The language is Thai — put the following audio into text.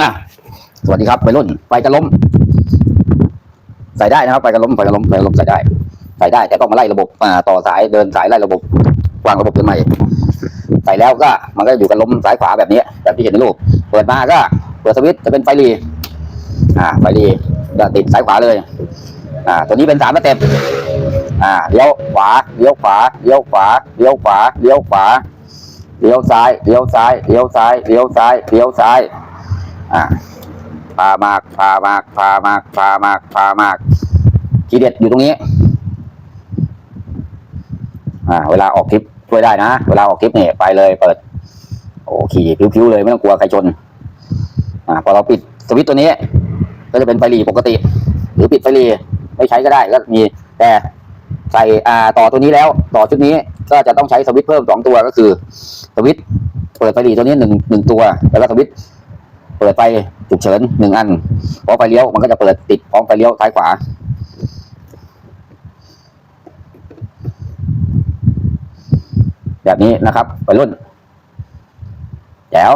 อะสวัสดีครับวัยรุ่นไฟจะล้ม ใส่ได้นะครับไฟจะล้มไฟจะล้มไฟจะล้มใส่ได้ ใส่ได้แต่ต้องมาไล่ระบบอ่าต่อสายเดินสายไล่ระบบวางระบบขึ้นใหม่ใส่แล้วก็มันก็อยู่กับล้มซ้ายขวาแบบนี้แบบที่เห็นในรูปเปิดมาก็เปิดสวิตจะเป็นไฟรีอ่าไฟรีก็ติดซ้ายขวาเลย อ่า ตัวนี้เป็นสามสเต็ปอ่าเลี้ยวขวาเลี้ยวขวาเลี้ยวขวาเลี้ยวขวาเลี้ยวขวา เลี้ยวซ้ายเลี้ยวซ้ายเลี้ยวซ้ายเลี้ยวซ้ายเลี้ยวซ้ายอ่าพามากพามากพามากพามากพามากทีเด็ดอยู่ตรงนี้อ่าเวลาออกคลิปช่วยได้นะ เวลาออกคลิปเนี่ยไปเลยเปิด โอ้ขี่พิ้วๆเลยไม่ต้องกลัวใครชนอ่าพอเราปิดสวิตตัวนี้ ก็จะเป็นไฟรีปกติ หรือปิดไฟรีไม่ใช้ก็ได้ก็มีแต่ ใส่อ่าต่อตัวนี้แล้วต่อชุดนี้ก็จะต้องใช้สวิตช์เพิ่มสองตัวก็คือสวิตช์เปิดไฟหรีตัวนี้หนึ่งหนึ่งตัว แล้วก็สวิตช์เปิดไฟฉุกเฉินหนึ่งอันพอไฟเลี้ยวมันก็จะเปิดติดพร้อมไฟเลี้ยวซ้ายขวาแบบนี้นะครับวัยรุ่นแจ๋ว